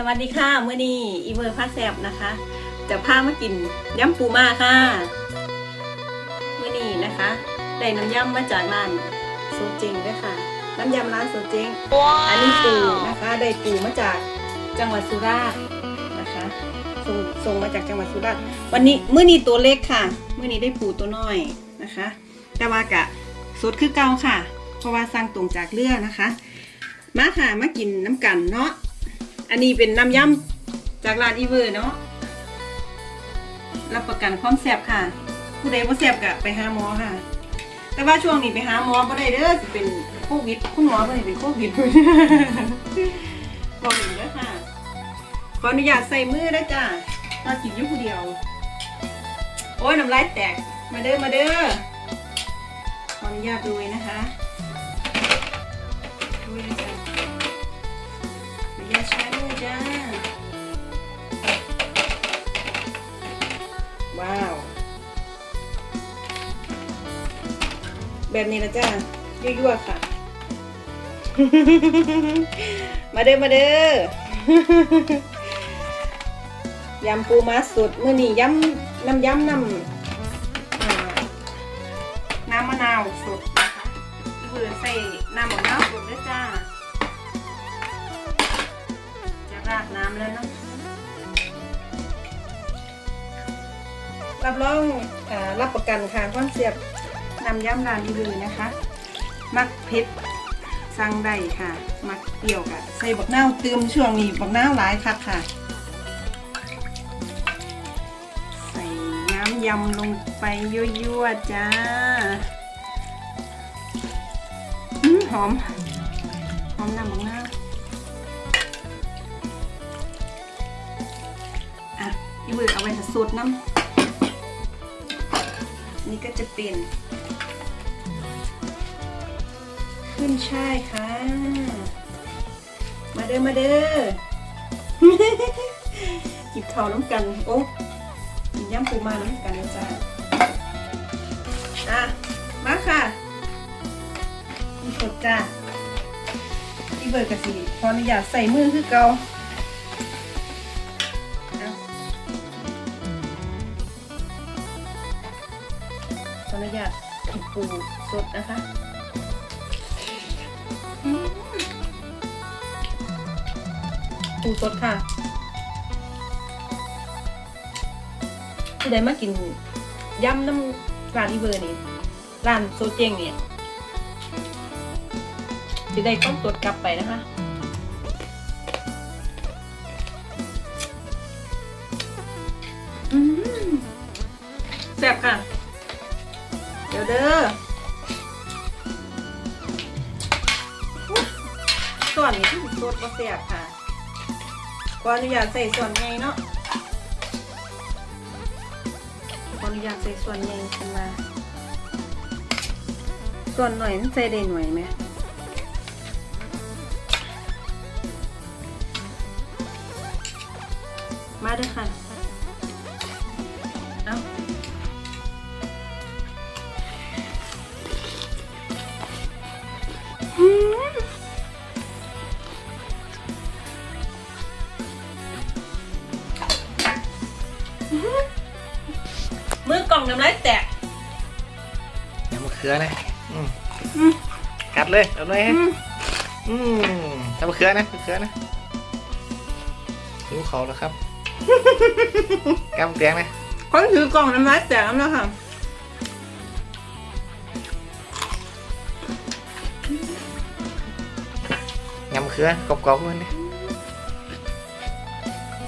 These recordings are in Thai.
สวัสดีค่ะเมื่อนี้อีเมอร์พาแซบนะคะ จะพามากินยำปูมาค่ะเมื่อนี้นะคะได้น้ำยำมาจากร้านโซเจงด้วยค่ะ น้ำยำร้านโซเจงอันนี้ปูนะคะได้ปูมาจากจังหวัดสุราษฎร์นะคะส่งส่งมาจากจังหวัดสุราษฎร์วันนี้เมื่อนี้ตัวเล็กค่ะเมื่อนี้ได้ปูตัวน้อยนะคะ แต่ว่ากะสดคือเก่าค่ะ เพราะว่าสั่งตรงจากเรือนะคะ มาค่ะมากินน้ำกันเนาะ อันนี้เป็นน้ำยำจากร้านอีเวอร์เนาะรับประกันความแซ่บค่ะ ผู้ใดบ่แซ่บก็ไปหาหมอค่ะ แต่ว่าช่วงนี้ไปหาหมอบ่ได้เด้อสิเป็นโควิดคุณหมอบ่ได้เป็นโควิดบอกหนึ่งเด้อค่ะขออนุญาตใส่มือนะจ้าถ้ากินอยู่ผู้เดียว โอ้ยน้ำลายแตก มาเด้อ มาเด้อ ขออนุญาตดูเลยนะคะดูเลยจ้ะ จ้า ว้าว แบบนี้นะจ้ายั่วๆค่ะ มาเด้อมาเด้อยำปูม้าสุดมื่อนี้ยำน้ำยำน้ำอ่าน้ำมะนาวสดนะคะเพื่อใส่น้ำมะนาวสดด้วยจ้าจะ ราดน้ำแล้วเนาะรับรองอรับประกันค่ะความเสียบนำย่ำร้านดีเลยนะคะ มักเผ็ดสั่งได้ค่ะ มักเปรี้ยวกับใส่บักนาวเติมช่วงนี้บักนาวหลายคักค่ะใส่น้ำยำลงไปยั่วๆจ้าอือหอม หอมน้ำบักนาว อีมือเอาไว้ถ้าสูตรน้ำนี่ก็จะเป็น ขึ้นช่ายค่ะ มาเด้อมาเด้อกิบข้าวน้ำกัน โอ้กินย่ำปูมาน้ำกันนะจ๊ะอะ มาค่ะนี่สดจ้าพี่เบิร์ดกะสีขออนุญาตใส่มือคือเกา ขออนุญาตผิดปูสดนะคะปูสดค่ะที่ได้มากินยำน้ำร้านอีเวอร์นี่ร้านโซเจงเนี่ยจะได้ความสดกลับไปนะคะ ที่สดก็แซ่บค่ะขออนุญาตใส่ส่วนใหญ่เนาะขออนุญาตใส่ส่วนใหญ่ขึ้นมา ส่วนหน่อยมันใส่ได้หน่อยไหมมาด้วยค่ะ กัดเลยเอาเลยอืมอืมยำมะเขือนะมะเขือนะรู้เขาแล้วครับแก้มเตียงนะคนถือกล่องน้ำลายแตกแล้วค่ะยำมะเขือกรอบๆมันนี่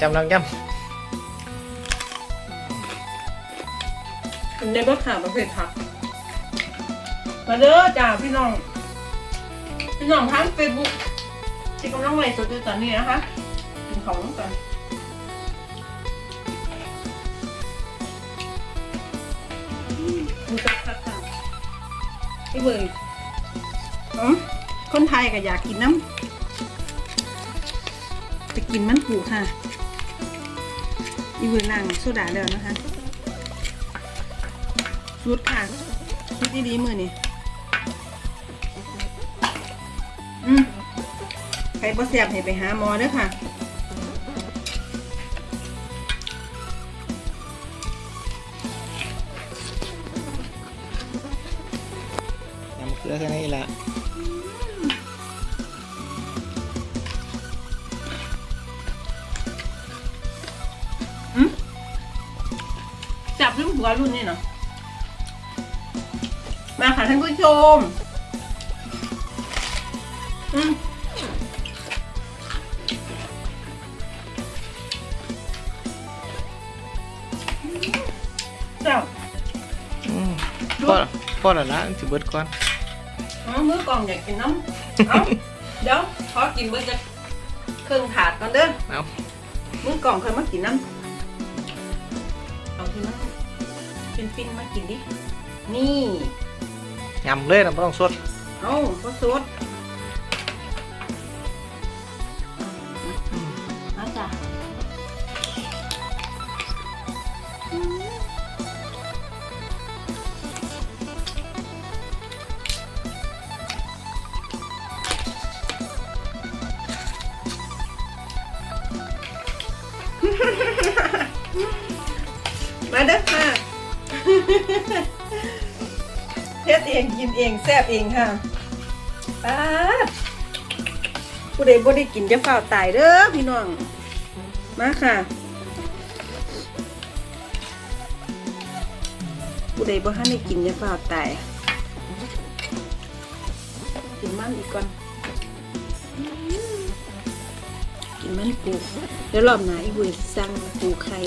จำลังยในรถข่าวประเภทผัก มาเด้อจ้าพี่น้อง พี่น้องทั้งเฟซบุ๊กที่กำลังไลฟ์สดอยู่ตอนนี้นะคะกินของน้องกันดูจักคักค่ะไอ้เบยอ๋อคนไทยก็อยากกินน้ำจะกินมันผูค่ะอีเบยนั่งโซดาแล้วนะคะชุดค่ะชุดดีๆมือนี่ บ่แสบให้ไปหาหมอเด้อค่ะยำเกลือแค่นี้ละจับรุ่นหัวรุ่นนี่เนาะมาค่ะท่านผู้ชม อืม พ่อพ่อละละสิเบิดก่อนอ๋อมื้อกล่องอยากกินน้ำเอาเดี๋ยวขอกินเบิร์จะเครื่องถาดก่อนเด้อเอามื้อกล่องเคยมากินน้ำเอาที่มันเป็นฟินๆมากินดินี่ยำเลยนะไม่ต้องสดเอาก็สด องกินเองแซ่บเองค่ะป้าดผู้ใดบ่ได้กินจะเฝ้าตายเด้อพี่น้อง มาค่ะผู้ใดบ่ทันได้กินจะเฝ้าตายกินมันอีกก่อน กินมันปูเดี๋ยวรอบหน้าอีกบุยสั่งปูไข่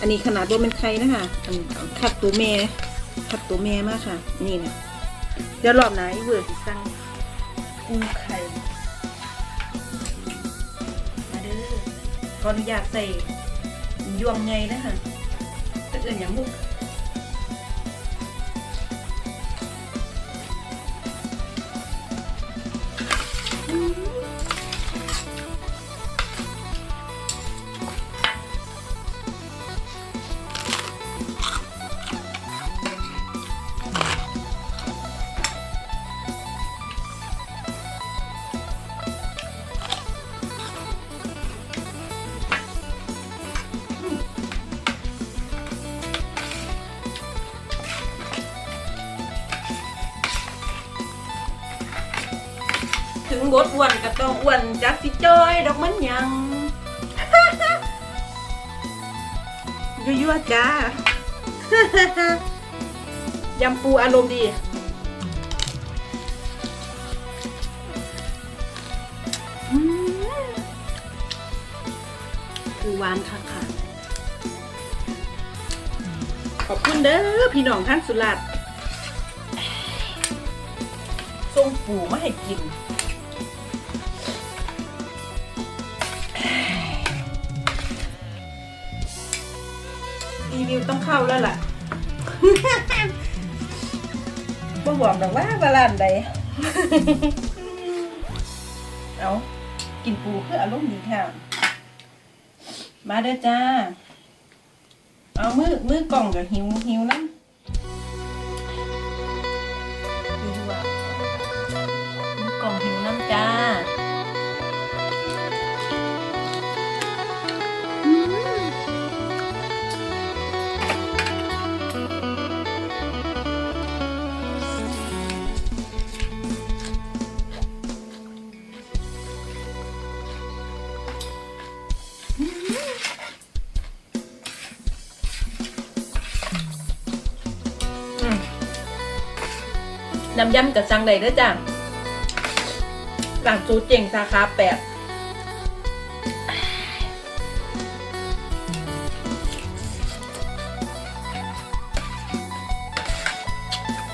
อันนี้ขนาดว่าเป็นไข่นะคะอันคัดตัวแม่ ขัดตัวแม่มากค่ะ นี่นะเดี๋ยวรอบหน้าอีเวิร์ดสั่งกุ้งไข่ มาเด้อขออนุญาตใส่ยวงไงนะคะถ้าเกิดอย่างมุก บทอ้วนก็ต้องอ้วนจากสิจอยดอกมันยังยั่วๆจ้ายำปูอารมณ์ดี คือหวานค่ะค่ะ ขอบคุณเด้อพี่น้องท่านสุรัตน์ส่งปูมาให้กิน รีวิวต้องเข้าแล้วล่ะบ่บอกดอกว่าบาลานใดเอากินปูคืออารมณ์ดีค่ะ มาเด้อจ้า เอามือมือกล่องกับหิวหิวนะ น้ำยำกับจังใดเด้อจ้าหลังจูเจ๋งสาขาแปด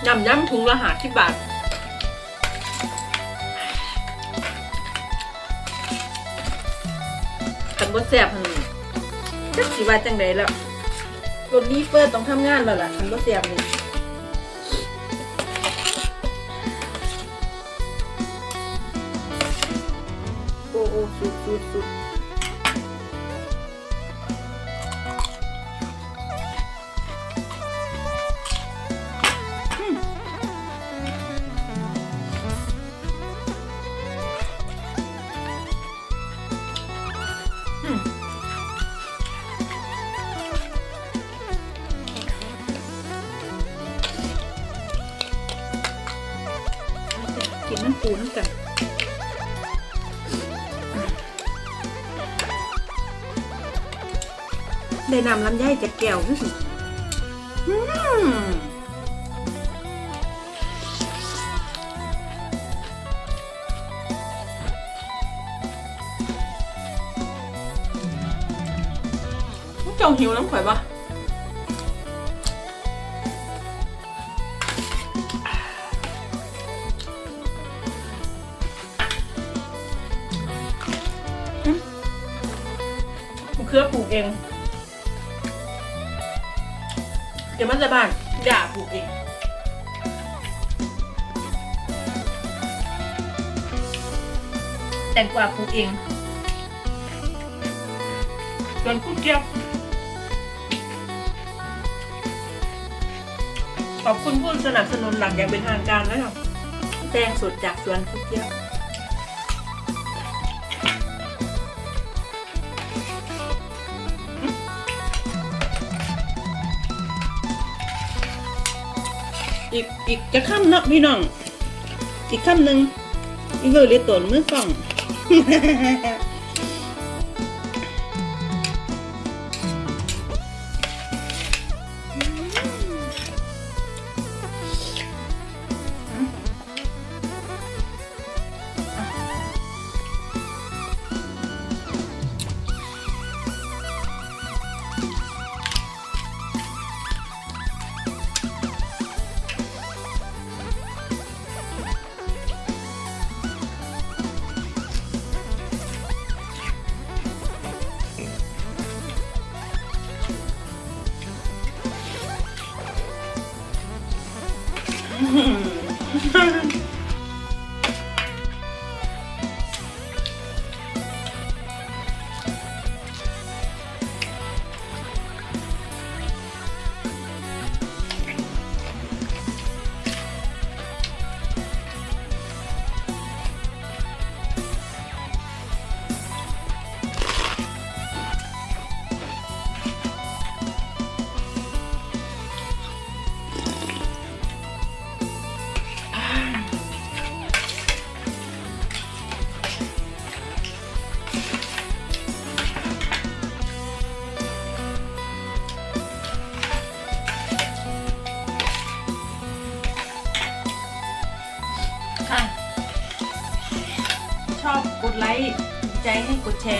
น้ำยำถุงละหาที่บาทขันบดแสบหันจักสิว่าจังใดแล้วรถรีเฟอร์ต้องทำงานแล้วล่ะขันบดแสบนี่ อ้โอ้สุดสุดสุดอืมอืมปูน้ำกัน ได้นำลำไยจากแก้วด้วยเจ้าหิวน้ำข่อยปะอืมมะเขือปลูกเอง เดี๋ยวมันจะบานด่าปลูกเองแต่งกว่าปลูกเองจนคุณเกี้ยวขอบคุณผู้สนับสนุนหลักอย่างเป็นทางการนะครับแตงสดจากสวนคุณเกี้ยว อีกอีกจะข้ามนาะพี่น้อง อีกข้ามหนึ่งอีกเบอร์เรียกตนมือกล่อง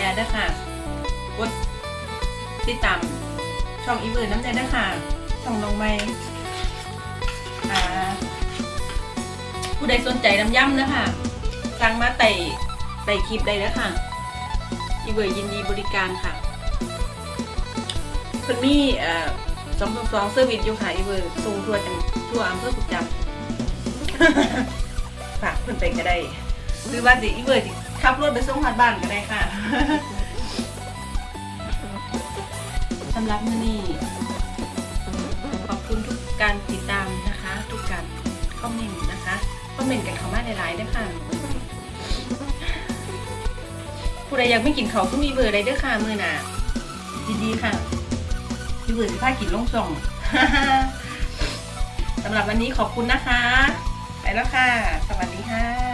ร์ด้วยค่ะ กดติดตามช่องอีเวิร์น้ำใจด้วยค่ะช่องน้องไม้อ่าผู้ใดสนใจน้ำย่ำนะคะสั่งมาไต่ไต่คลิปได้แล้วค่ะ อีเวิร์ยินดีบริการค่ะคนมีเอ่อสองสองสองเซอร์วิสอยู่ค่ะอีเวิร์ส่งทั่วจังทั่วอำเภอกุจำฝากเพื่นไปก็ได้หรือว่าสิอีเวอร์สิ ขับรถไปส่งฮอดบ้านก็ได้ค่ะสำหรับมื้อนี้ขอบคุณทุกการติดตามนะคะ ทุกการคอมเมนต์นะคะคอมเมนต์กันเข้ามาหลายๆด้วยค่ะผู้ใดอยากไม่กินเขาวก็มีเบอร์ได้ด้วยค่ะมือหนาดีๆค่ะมีเบอร์สิพากินลงส่งสำหรับวันนี้ขอบคุณนะคะ ไปแล้วค่ะ สวัสดีค่ะ